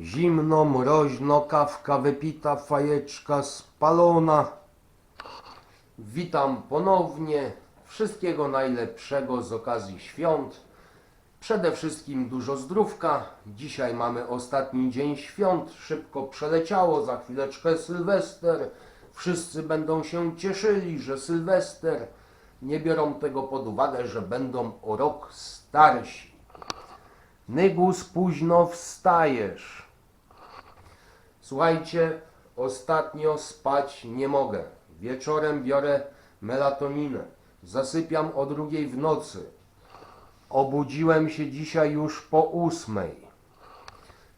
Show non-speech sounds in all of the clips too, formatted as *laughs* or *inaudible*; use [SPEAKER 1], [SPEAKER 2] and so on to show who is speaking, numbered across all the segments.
[SPEAKER 1] Zimno, mroźno, kawka wypita, fajeczka spalona. Witam ponownie. Wszystkiego najlepszego z okazji świąt. Przede wszystkim dużo zdrówka. Dzisiaj mamy ostatni dzień świąt. Szybko przeleciało, za chwileczkę Sylwester. Wszyscy będą się cieszyli, że Sylwester. Nie biorą tego pod uwagę, że będą o rok starsi. Nygus, późno wstajesz. Słuchajcie, ostatnio spać nie mogę. Wieczorem biorę melatoninę. Zasypiam o drugiej w nocy. Obudziłem się dzisiaj już po ósmej.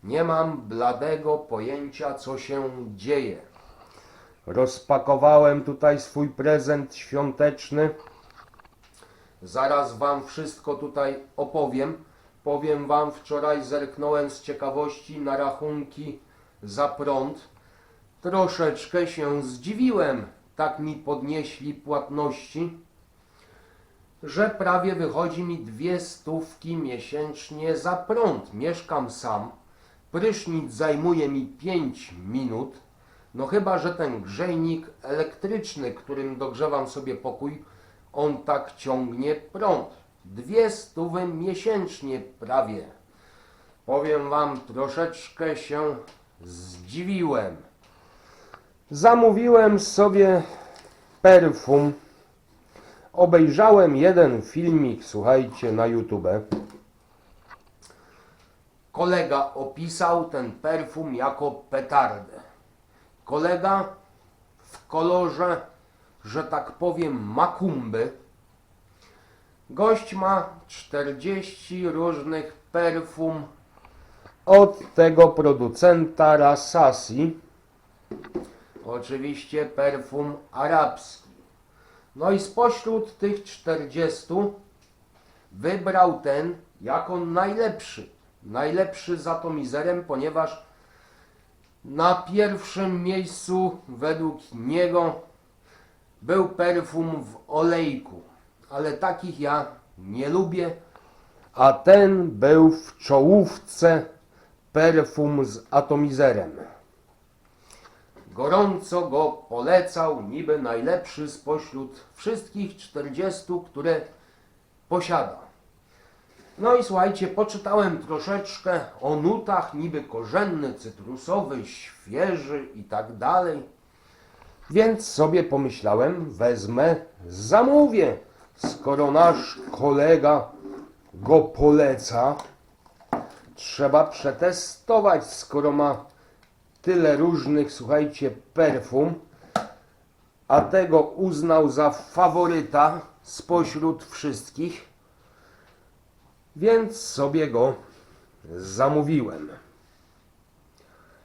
[SPEAKER 1] Nie mam bladego pojęcia, co się dzieje. Rozpakowałem tutaj swój prezent świąteczny. Zaraz Wam wszystko tutaj opowiem. Powiem Wam, wczoraj zerknąłem z ciekawości na rachunki za prąd. Troszeczkę się zdziwiłem. Tak mi podnieśli płatności, że prawie wychodzi mi dwie stówki miesięcznie za prąd. Mieszkam sam. Prysznic zajmuje mi 5 minut. No chyba, że ten grzejnik elektryczny, którym dogrzewam sobie pokój, on tak ciągnie prąd. Dwie stówy miesięcznie prawie. Powiem wam, troszeczkę się zdziwiłem. Zamówiłem sobie perfum. Obejrzałem jeden filmik, słuchajcie, na YouTube. Kolega opisał ten perfum jako petardę. Kolega w kolorze, że tak powiem, makumby. Gość ma 40 różnych perfum od tego producenta Rasasi. Oczywiście perfum arabski. No i spośród tych 40 wybrał ten jako najlepszy. Najlepszy za to mizerem, ponieważ na pierwszym miejscu według niego był perfum w olejku, ale takich ja nie lubię. A ten był w czołówce perfum z atomizerem. Gorąco go polecał, niby najlepszy spośród wszystkich 40, które posiada. No i słuchajcie, poczytałem troszeczkę o nutach, niby korzenny, cytrusowy, świeży i tak dalej. Więc sobie pomyślałem, wezmę, zamówię, skoro nasz kolega go poleca. Trzeba przetestować, skoro ma tyle różnych, słuchajcie, perfum, a tego uznał za faworyta spośród wszystkich, więc sobie go zamówiłem.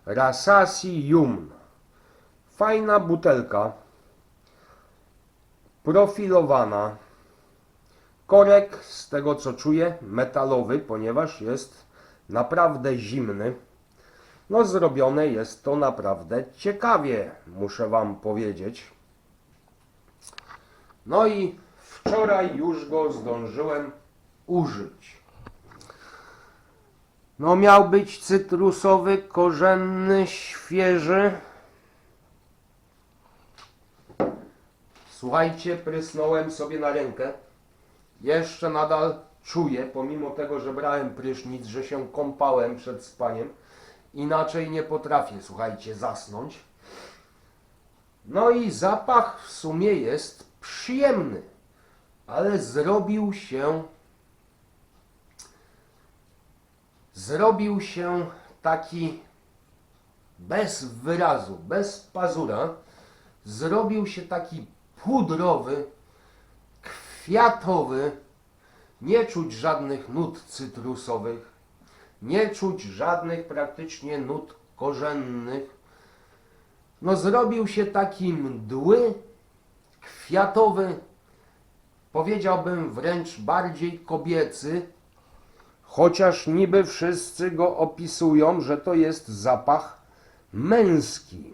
[SPEAKER 1] Rasasi Yum. Fajna butelka, profilowana. Korek, z tego co czuję, metalowy, ponieważ jest naprawdę zimny. No, zrobione jest to naprawdę ciekawie, muszę Wam powiedzieć. No i wczoraj już go zdążyłem użyć. No, miał być cytrusowy, korzenny, świeży. Słuchajcie, prysnąłem sobie na rękę. Jeszcze nadal czuję, pomimo tego, że brałem prysznic, że się kąpałem przed spaniem. Inaczej nie potrafię, słuchajcie, zasnąć. No i zapach w sumie jest przyjemny, ale zrobił się zrobił się taki bez wyrazu, bez pazura, zrobił się taki pudrowy, kwiatowy, nie czuć żadnych nut cytrusowych, nie czuć żadnych praktycznie nut korzennych. No zrobił się taki mdły, kwiatowy, powiedziałbym wręcz bardziej kobiecy, chociaż niby wszyscy go opisują, że to jest zapach męski.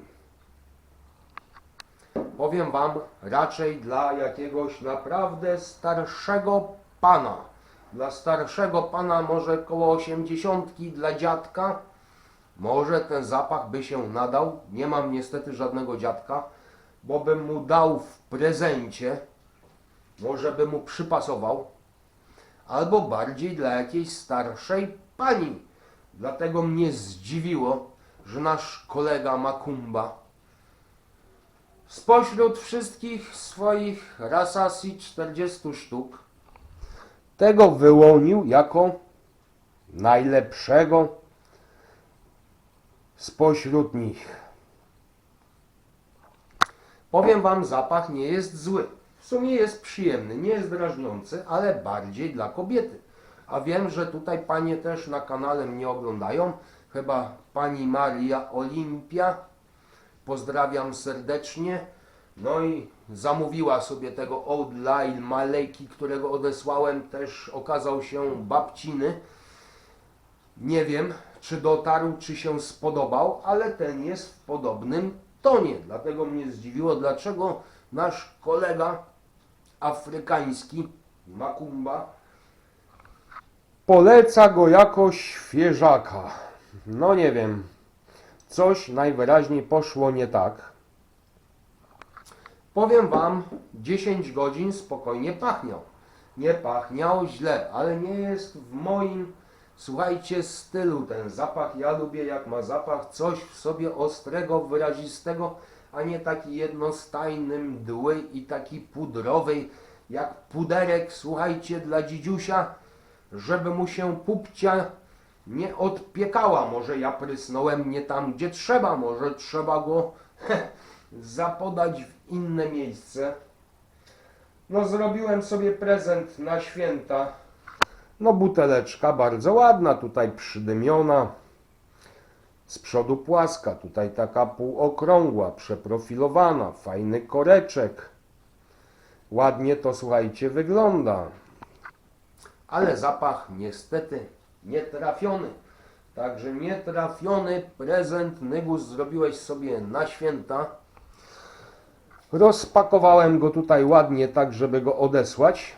[SPEAKER 1] Powiem wam, raczej dla jakiegoś naprawdę starszego pana. Dla starszego pana może koło osiemdziesiątki, dla dziadka Może ten zapach by się nadał. Nie mam niestety żadnego dziadka, bo bym mu dał w prezencie. Może by mu przypasował. Albo bardziej dla jakiejś starszej pani. Dlatego mnie zdziwiło, że nasz kolega Makumba spośród wszystkich swoich rasasi 40 sztuk tego wyłonił jako najlepszego spośród nich. Powiem Wam, zapach nie jest zły. W sumie jest przyjemny, nie jest drażniący, ale bardziej dla kobiety. A wiem, że tutaj panie też na kanale mnie oglądają. Chyba pani Maria Olimpia. Pozdrawiam serdecznie. No i zamówiła sobie tego Old Lyle Maleki, którego odesłałem. Też okazał się babciny. Nie wiem, czy dotarł, czy się spodobał, ale ten jest w podobnym tonie. Dlatego mnie zdziwiło, dlaczego nasz kolega afrykański Makumba poleca go jako świeżaka. No nie wiem, coś najwyraźniej poszło nie tak. Powiem Wam, 10 godzin spokojnie pachniał. Nie pachniał źle, ale nie jest w moim, słuchajcie, stylu ten zapach. Ja lubię jak ma zapach coś w sobie ostrego, wyrazistego, a nie taki jednostajny, mdły i taki pudrowy, jak puderek, słuchajcie, dla dzidziusia, żeby mu się pupcia nie odpiekała. Może ja prysnąłem nie tam, gdzie trzeba, może trzeba go *laughs* zapodać w inne miejsce. No zrobiłem sobie prezent na święta. No buteleczka bardzo ładna, tutaj przydymiona. Z przodu płaska, tutaj taka półokrągła, przeprofilowana, fajny koreczek. Ładnie to słuchajcie wygląda. Ale zapach niestety nietrafiony. Także nietrafiony prezent Nygus zrobiłeś sobie na święta. Rozpakowałem go tutaj ładnie, tak żeby go odesłać.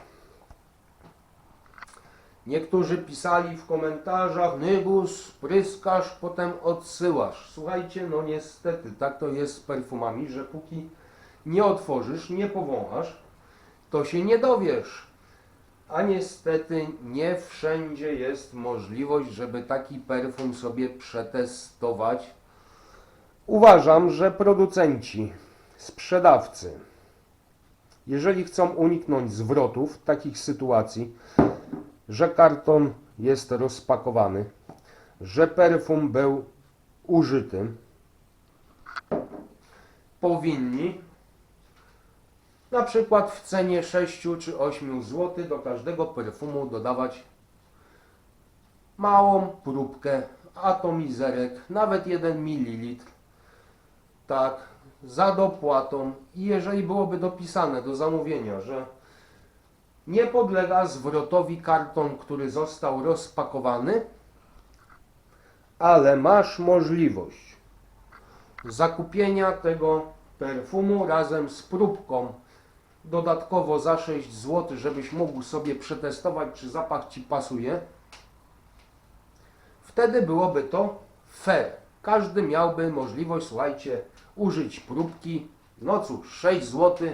[SPEAKER 1] Niektórzy pisali w komentarzach, Nygus, pryskasz, potem odsyłasz. Słuchajcie, no niestety, tak to jest z perfumami, że póki nie otworzysz, nie powąchasz, to się nie dowiesz. A niestety nie wszędzie jest możliwość, żeby taki perfum sobie przetestować. Uważam, że producenci, sprzedawcy, jeżeli chcą uniknąć zwrotów takich sytuacji, że karton jest rozpakowany, że perfum był użyty, powinni na przykład w cenie 6 czy 8 zł do każdego perfumu dodawać małą próbkę atomizerek, nawet 1 ml. Tak, za dopłatą. I jeżeli byłoby dopisane do zamówienia, że nie podlega zwrotowi karton, który został rozpakowany, ale masz możliwość zakupienia tego perfumu razem z próbką dodatkowo za 6 zł, żebyś mógł sobie przetestować, czy zapach Ci pasuje, wtedy byłoby to fair. Każdy miałby możliwość, słuchajcie, użyć próbki. No cóż, 6 zł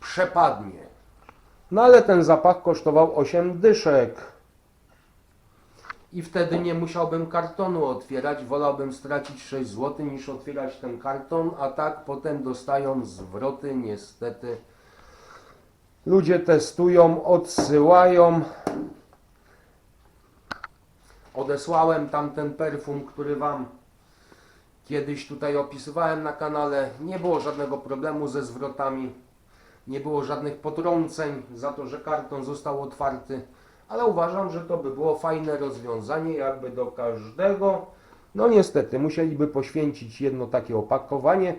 [SPEAKER 1] przepadnie. No ale ten zapach kosztował 8 dyszek. I wtedy nie musiałbym kartonu otwierać. Wolałbym stracić 6 zł niż otwierać ten karton, a tak potem dostają zwroty niestety. Ludzie testują, odsyłają. Odesłałem tamten perfum, który Wam kiedyś tutaj opisywałem na kanale. Nie było żadnego problemu ze zwrotami. Nie było żadnych potrąceń za to, że karton został otwarty. Ale uważam, że to by było fajne rozwiązanie, jakby do każdego. No niestety, musieliby poświęcić jedno takie opakowanie,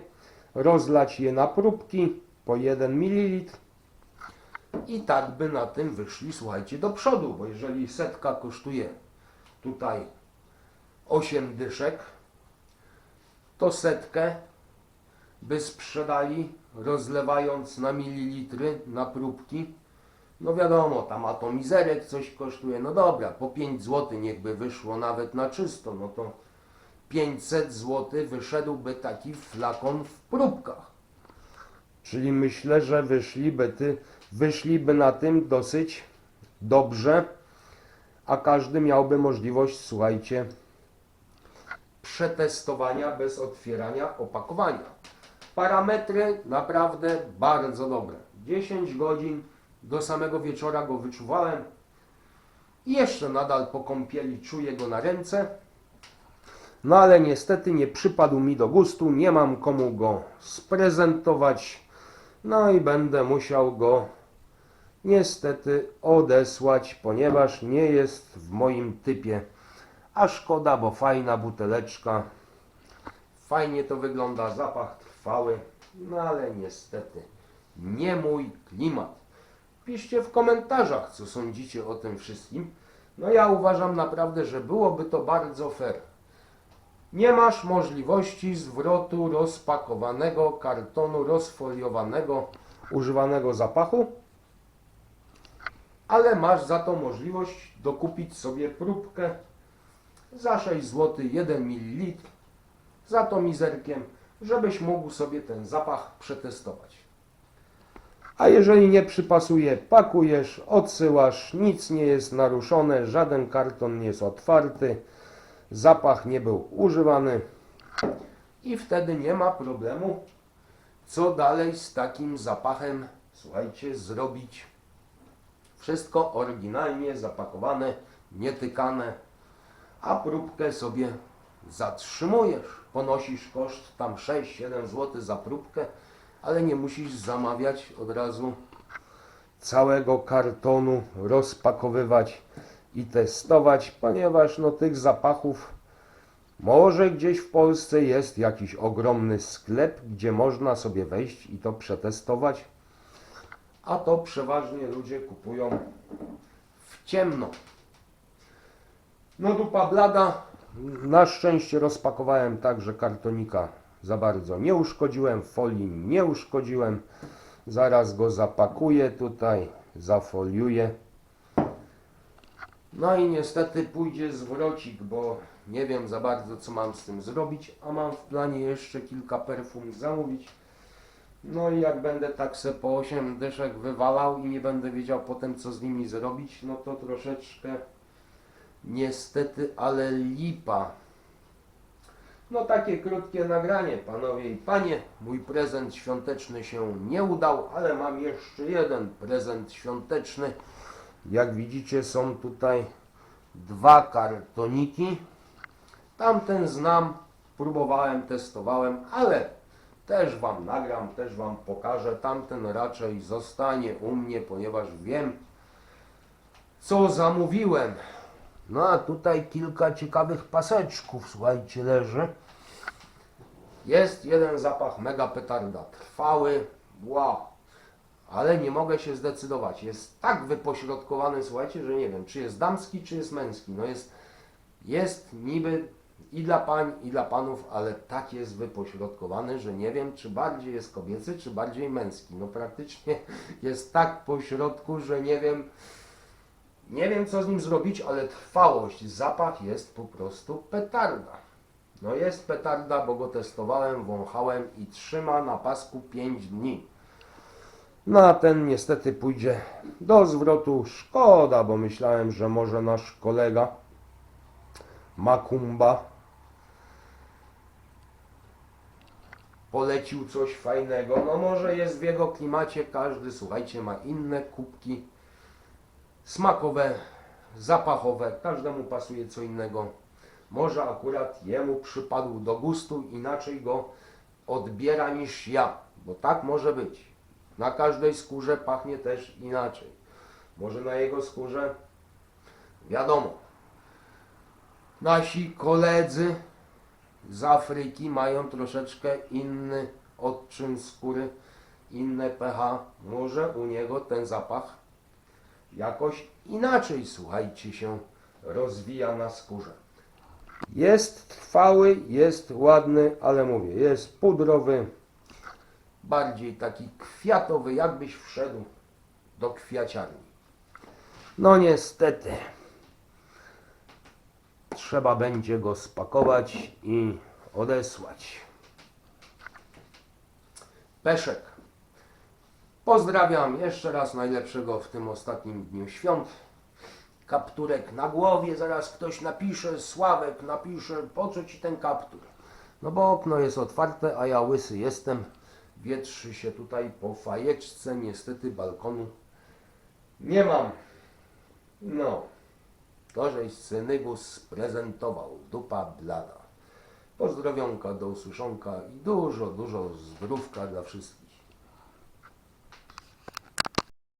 [SPEAKER 1] rozlać je na próbki po 1 ml i tak by na tym wyszli, słuchajcie, do przodu, bo jeżeli setka kosztuje tutaj 8 dyszek, to setkę by sprzedali rozlewając na mililitry, na próbki. No wiadomo, tam atomizerek coś kosztuje, no dobra, po 5 zł niechby wyszło nawet na czysto, no to 500 zł wyszedłby taki flakon w próbkach.
[SPEAKER 2] Czyli myślę, że wyszliby, ty, wyszliby na tym dosyć dobrze, a każdy miałby możliwość, słuchajcie,
[SPEAKER 1] Przetestowania bez otwierania opakowania. Parametry naprawdę bardzo dobre. 10 godzin do samego wieczora go wyczuwałem. I jeszcze nadal po kąpieli czuję go na ręce.
[SPEAKER 2] no ale niestety nie przypadł mi do gustu, nie mam komu go sprezentować, no i będę musiał go niestety odesłać, ponieważ nie jest w moim typie. A szkoda, bo fajna buteleczka,
[SPEAKER 1] Fajnie to wygląda, zapach trwały, no ale niestety nie mój klimat. Piszcie w komentarzach, co sądzicie o tym wszystkim. No ja uważam naprawdę, że byłoby to bardzo fair. Nie masz możliwości zwrotu rozpakowanego kartonu rozfoliowanego,
[SPEAKER 2] używanego zapachu.
[SPEAKER 1] Ale masz za to możliwość dokupić sobie próbkę za 6 zł 1 ml za to mizerkiem, żebyś mógł sobie ten zapach przetestować.
[SPEAKER 2] A jeżeli nie przypasuje, pakujesz, odsyłasz, nic nie jest naruszone, żaden karton nie jest otwarty, zapach nie był używany.
[SPEAKER 1] I wtedy nie ma problemu, co dalej z takim zapachem, słuchajcie, zrobić. Wszystko oryginalnie zapakowane, nietykane, a próbkę sobie zatrzymujesz. Ponosisz koszt tam 6-7 zł za próbkę, ale nie musisz zamawiać od razu
[SPEAKER 2] całego kartonu rozpakowywać i testować, ponieważ no tych zapachów może gdzieś w Polsce jest jakiś ogromny sklep, gdzie można sobie wejść i to przetestować.
[SPEAKER 1] A to przeważnie ludzie kupują w ciemno. No dupa blada,
[SPEAKER 2] Na szczęście rozpakowałem tak, że kartonika za bardzo nie uszkodziłem, folii nie uszkodziłem. Zaraz go zapakuję tutaj, zafoliuję.
[SPEAKER 1] No i niestety pójdzie zwrocik, bo nie wiem za bardzo co mam z tym zrobić, a mam w planie jeszcze kilka perfum zamówić. No i jak będę tak se po 8 dyszek wywalał i nie będę wiedział potem co z nimi zrobić, no to troszeczkę niestety, ale lipa. No takie krótkie nagranie, panowie i panie. Mój prezent świąteczny się nie udał, ale mam jeszcze jeden prezent świąteczny.
[SPEAKER 2] Jak widzicie są tutaj
[SPEAKER 1] dwa kartoniki. Tamten znam, próbowałem, testowałem, ale też Wam nagram, też Wam pokażę. Tamten raczej zostanie u mnie, ponieważ wiem, co zamówiłem. No a tutaj kilka ciekawych paseczków, słuchajcie, leży. Jest jeden zapach mega petarda, trwały, wow. Ale nie mogę się zdecydować. Jest tak wypośrodkowany, słuchajcie, że nie wiem, czy jest damski, czy jest męski. No jest, jest niby i dla pań, i dla panów, ale tak jest wypośrodkowany, że nie wiem, czy bardziej jest kobiecy, czy bardziej męski. No praktycznie *laughs* jest tak po środku, że nie wiem, nie wiem co z nim zrobić, ale trwałość, zapach jest po prostu petarda. No jest petarda, bo go testowałem, wąchałem i trzyma na pasku 5 dni.
[SPEAKER 2] No a ten niestety pójdzie do zwrotu. Szkoda, bo myślałem, że może nasz kolega Makumba
[SPEAKER 1] polecił coś fajnego. No może jest w jego klimacie, każdy, słuchajcie, ma inne kubki smakowe, zapachowe, każdemu pasuje co innego. Może akurat jemu przypadł do gustu, inaczej go odbiera niż ja, bo tak może być. Na każdej skórze pachnie też inaczej. Może na jego skórze, wiadomo. Nasi koledzy z Afryki mają troszeczkę inny odczyn skóry, inne pH. Może u niego ten zapach jakoś inaczej, słuchajcie, się rozwija na skórze.
[SPEAKER 2] jest trwały, jest ładny, ale mówię, jest pudrowy.
[SPEAKER 1] Bardziej taki kwiatowy, jakbyś wszedł do kwiaciarni.
[SPEAKER 2] No niestety. Trzeba będzie go spakować i odesłać.
[SPEAKER 1] Peszek. Pozdrawiam jeszcze raz najlepszego w tym ostatnim dniu świąt. Kapturek na głowie, zaraz ktoś napisze, Sławek napisze, po co ci ten kaptur?
[SPEAKER 2] No bo okno jest otwarte, a ja łysy jestem.
[SPEAKER 1] Wietrzy się tutaj po fajeczce, niestety balkonu nie mam. No, to żeś synygus sprezentował, dupa blada. Pozdrowionka do usłyszonka i dużo, dużo zdrówka dla wszystkich.